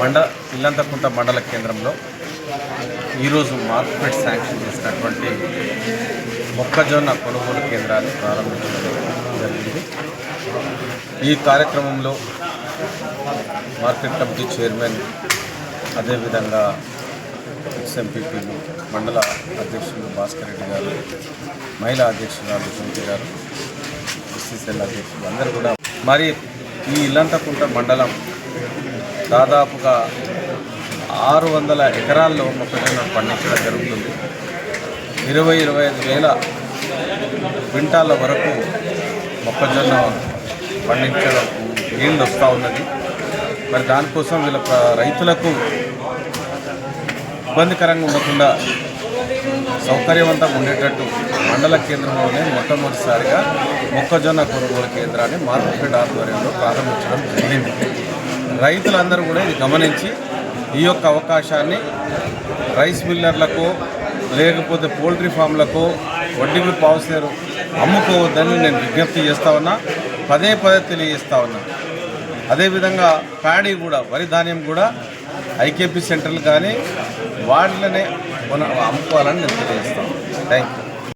మండ ఇల్లంతకుంట మండల కేంద్రంలో ఈరోజు మార్కెట్ శాంక్షన్ చేసినటువంటి మొక్కజొన్న కొనుగోలు కేంద్రాలు ప్రారంభించడం జరిగింది. ఈ కార్యక్రమంలో మార్కెట్ కమిటీ చైర్మన్ అదేవిధంగా ఎక్స్ఎంపీపీలు మండల అధ్యక్షులు భాస్కర్ రెడ్డి గారు మహిళా అధ్యక్షురాలు సునీతి గారు ఎస్సీసీఎల్ అధ్యక్షులు అందరూ కూడా. మరి ఈ ఇల్లంతకుంట మండలం దాదాపుగా ఆరు వందల ఎకరాల్లో మొక్కజొన్న పండించడం జరుగుతుంది. ఇరవై ఇరవై ఐదు వేల క్వింటాల వరకు మొక్కజొన్న పండించడం నీళ్ళు వస్తూ ఉన్నది. మరి దానికోసం వీళ్ళ రైతులకు ఇబ్బందికరంగా ఉండకుండా సౌకర్యవంతంగా ఉండేటట్టు మండల కేంద్రంలోనే మొట్టమొదటిసారిగా మొక్కజొన్న కొనుగోలు కేంద్రాన్ని మార్కెట్ ఆధ్వర్యంలో ప్రారంభించడం జరిగింది. రైతులందరూ కూడా ఇది గమనించి ఈ యొక్క అవకాశాన్ని రైస్ మిల్లర్లకు లేకపోతే పోల్ట్రీ ఫామ్లకు వడ్డీకి పావుసేరు అమ్ముకోవద్దని నేను విజ్ఞప్తి చేస్తా ఉన్నా పదే పదే తెలియజేస్తా ఉన్నా. అదేవిధంగా ప్యాడీ కూడా వరి ధాన్యం కూడా ఐకేపీ సెంటర్లు కానీ వాటిలోనే అమ్ముకోవాలని నేను తెలియజేస్తాను థ్యాంక్ యూ